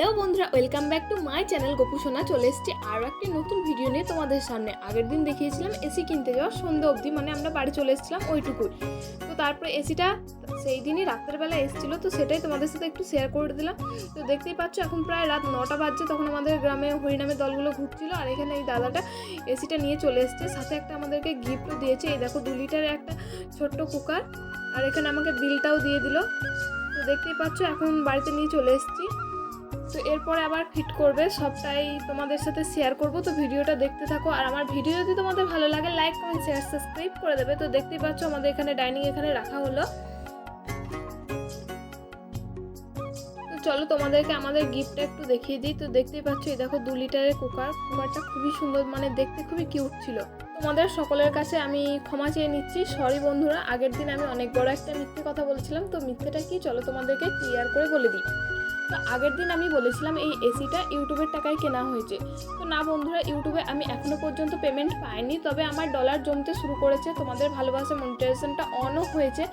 Hello বন্ধুরা, welcome back to my channel Gopu Sona. চলে এসেছি আরও একটি নতুন ভিডিও নিয়ে তোমাদের সামনে। আগের দিন দেখিয়েছিলাম এসি কিনতে যাওয়া সন্ধ্যে অবধি মানে আমরা বাড়ি চলে এসেছিলাম ওইটুকুই। তো তারপরে এসিটা সেই দিনই রাত্রের বেলা এসেছিল, তো সেটাই তোমাদের সাথে একটু শেয়ার করে দিলাম। তো দেখতেই পাচ্ছ, এখন প্রায় রাত নটা বাজছে, তখন আমাদের গ্রামে হরিনামের দলগুলো ঘুরছিল, আর এখানে এই দাদাটা এসিটা নিয়ে চলে এসেছে। সাথে একটা আমাদেরকে গিফটও দিয়েছে, এই দেখো দু লিটারের একটা ছোট্ট কুকার, আর এখানে আমাকে বিলটাও দিয়ে দিল। তো দেখতেই পাচ্ছ, এখন বাড়িতে নিয়ে চলে এসেছি। তো এরপরে আবার ফিট করবে। সবটাই তোমাদের সাথে শেয়ার করব। তো ভিডিওটা দেখতে থাকো। আর আমার ভিডিও যদি তোমাদের ভালো লাগে লাইক কমেন্ট শেয়ার সাবস্ক্রাইব করে দেবে। তো দেখতেই পাচ্ছ আমাদের এখানে ডাইনিং এখানে রাখা হলো। চলো তোমাদেরকে আমাদের গিফটটা একটু দেখিয়ে দিই। তো দেখতেই পাচ্ছ, এই দেখো দু লিটারের কুকার কুকারটা খুবই সুন্দর মানে দেখতে খুবই কিউট ছিল। তোমাদের সকলের কাছে আমি ক্ষমা চেয়ে নিচ্ছি। সরি বন্ধুরা, আগের দিন আমি অনেক বড় একটা মিথ্যে কথা বলেছিলাম। তো মিথ্যেটা কি? চলো তোমাদেরকে ক্লিয়ার করে বলে দিই। তো আগের দিন আমি বলেছিলাম এই এসিটা ইউটিউবের টাকায় কেনা হয়েছে। তো না বন্ধুরা, ইউটিউবে আমি এখনও পর্যন্ত পেমেন্ট পাইনি, তবে আমার ডলার জমতে শুরু করেছে, তোমাদের ভালোবাসা মনিটাইজেশনটা অনও হয়েছে।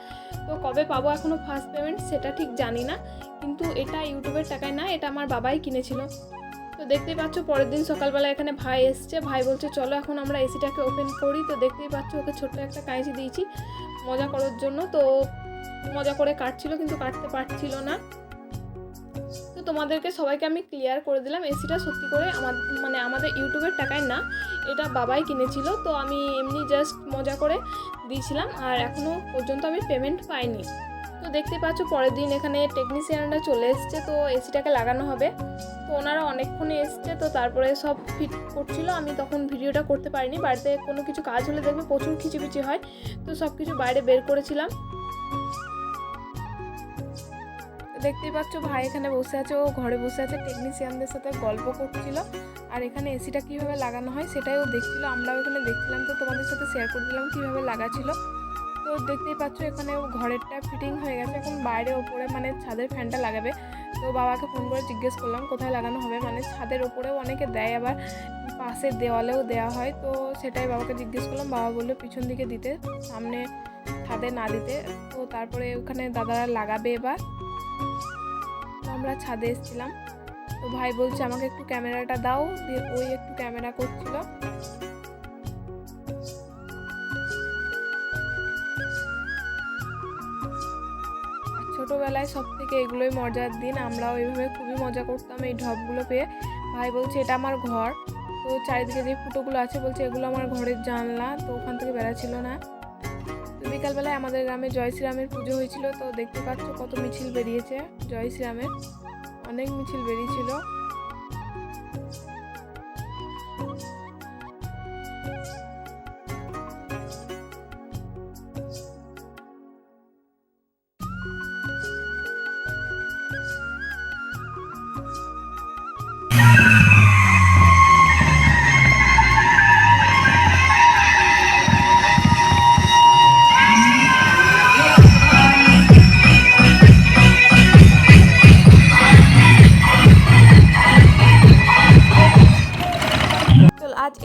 তো কবে পাবো এখনও ফার্স্ট পেমেন্ট সেটা ঠিক জানি না, কিন্তু এটা ইউটিউবের টাকায় না, এটা আমার বাবাই কিনেছিল। তো দেখতেই পাচ্ছ, পরের দিন সকালবেলা এখানে ভাই এসছে, ভাই বলছে, চলো এখন আমরা এসিটাকে ওপেন করি। তো দেখতেই পাচ্ছ, ওকে ছোট্ট একটা কাঁচি দিয়েছি, মজা করার জন্য। তো মজা করে কাটছিল, কিন্তু কাটতে পারছিল না। তোমাদেরকে সবাইকে আমি ক্লিয়ার করে দিলাম। এসিটা সত্যি করে আমার মানে আমাদের ইউটিউবের টাকায় না, এটা বাবাই কিনেছিল। তো আমি এমনি জাস্ট মজা করে দিয়েছিলাম আর এখনও পর্যন্ত আমি পেমেন্ট পাইনি। তো দেখতে পাচ্ছ পরের দিন এখানে টেকনিশিয়ানরা চলে এসছে, তো এসিটাকে লাগানো হবে। তো ওনারা অনেকক্ষণে এসছে, তো তারপরে সব ফিট করছিল। আমি তখন ভিডিওটা করতে পারিনি, বাড়িতে কোনো কিছু কাজ হলে দেখবে প্রচুর খিচিবিচি হয়। তো সব কিছু বাইরে বের করেছিলাম। দেখতেই পাচ্ছ, ভাই এখানে বসে আছে, ও ঘরে বসে আছে টেকনিশিয়ানদের সাথে গল্প করছিল। আর এখানে এসিটা কীভাবে লাগানো হয় সেটাই ও দেখছিল, আমরাও এখানে দেখছিলাম, তো তোমাদের সাথে শেয়ার করে দিলাম কীভাবে লাগাছিল তো দেখতেই পাচ্ছ, এখানে ও ঘরেরটা ফিটিং হয়ে গেছে, এখন বাইরে ওপরে মানে ছাদের ফ্যানটা লাগাবে। তো বাবাকে ফোন করে জিজ্ঞেস করলাম, কোথায় লাগানো হবে? মানে ছাদের ওপরেও অনেকে দেয়, আবার পাশের দেওয়ালেও দেওয়া হয়। তো সেটাই বাবাকে জিজ্ঞেস করলাম, বাবা বলল পিছন দিকে দিতে, সামনে ছাদে না দিতে। তো তারপরে ওখানে দাদারা লাগাবে এবার। আমরা ছাদে এসেছিলাম। তো ভাই বলছে, আমাকে একটু ক্যামেরাটা দাও। দিয়ে ওই একটু ক্যামেরা করছিল। ছোটোবেলায় সব থেকে এগুলোই মজার দিন। আমরাও এইভাবে খুবই মজা করতাম এই ঢপগুলো পেয়ে। ভাই বলছে, এটা আমার ঘর। তো চারিদিকে যে ফুটোগুলো আছে, বলছে, এগুলো আমার ঘরের জানলা। তো ওখান থেকে বেড়াচ্ছিল না। বিকালবেলায় আমাদের গ্রামে জয় শ্রীরামের পুজো হয়েছিল, তো দেখতে পাচ্ছ কত মিছিল বেরিয়েছে। জয় শ্রীরামের অনেক মিছিল বেরিয়েছিল।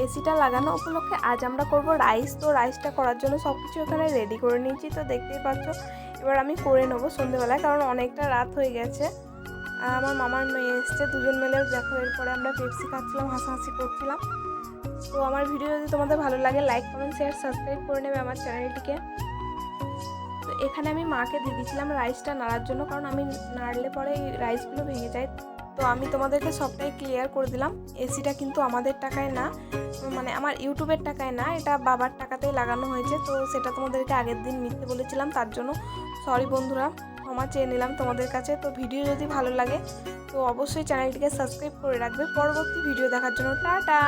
এসিটা লাগানো উপলক্ষে আজ আমরা করব রাইস। তো রাইসটা করার জন্য সব কিছু এখানে রেডি করে নিয়েছি। তো দেখতেই পাচ্ছ, এবার আমি করে নেব সন্ধেবেলায়, কারণ অনেকটা রাত হয়ে গেছে। আমার মামার মেয়ে এসছে, দুজন মিলে। দেখো, এরপরে আমরা পেপসি খাচ্ছিলাম, হাসাহাসি করছিলাম। তো আমার ভিডিও যদি তোমাদের ভালো লাগে লাইক কমেন্ট শেয়ার সাবস্ক্রাইব করে নেবে আমার চ্যানেলটিকে তো এখানে আমি মাকে দিয়ে দিয়েছিলাম রাইসটা নাড়ার জন্য, কারণ আমি নাড়লে পরে এই রাইসগুলো ভেঙে যায়। তো আমি তোমাদেরকে সবটাই ক্লিয়ার করে দিলাম। এসিটা কিন্তু আমাদের টাকায় না মানে আমার ইউটিউবের টাকায় না, এটা বাবার টাকাতেই লাগানো হয়েছে, তো সেটা তোমাদেরকে আগের দিন মিথ্যে বলেছিলাম, তার জন্য সরি বন্ধুরা, ক্ষমা চেয়ে নিলাম তোমাদের কাছে। তো ভিডিও যদি ভালো লাগে, তো অবশ্যই চ্যানেলটিকে সাবস্ক্রাইব করে রাখবে। পরবর্তী ভিডিও দেখার জন্য টাটা!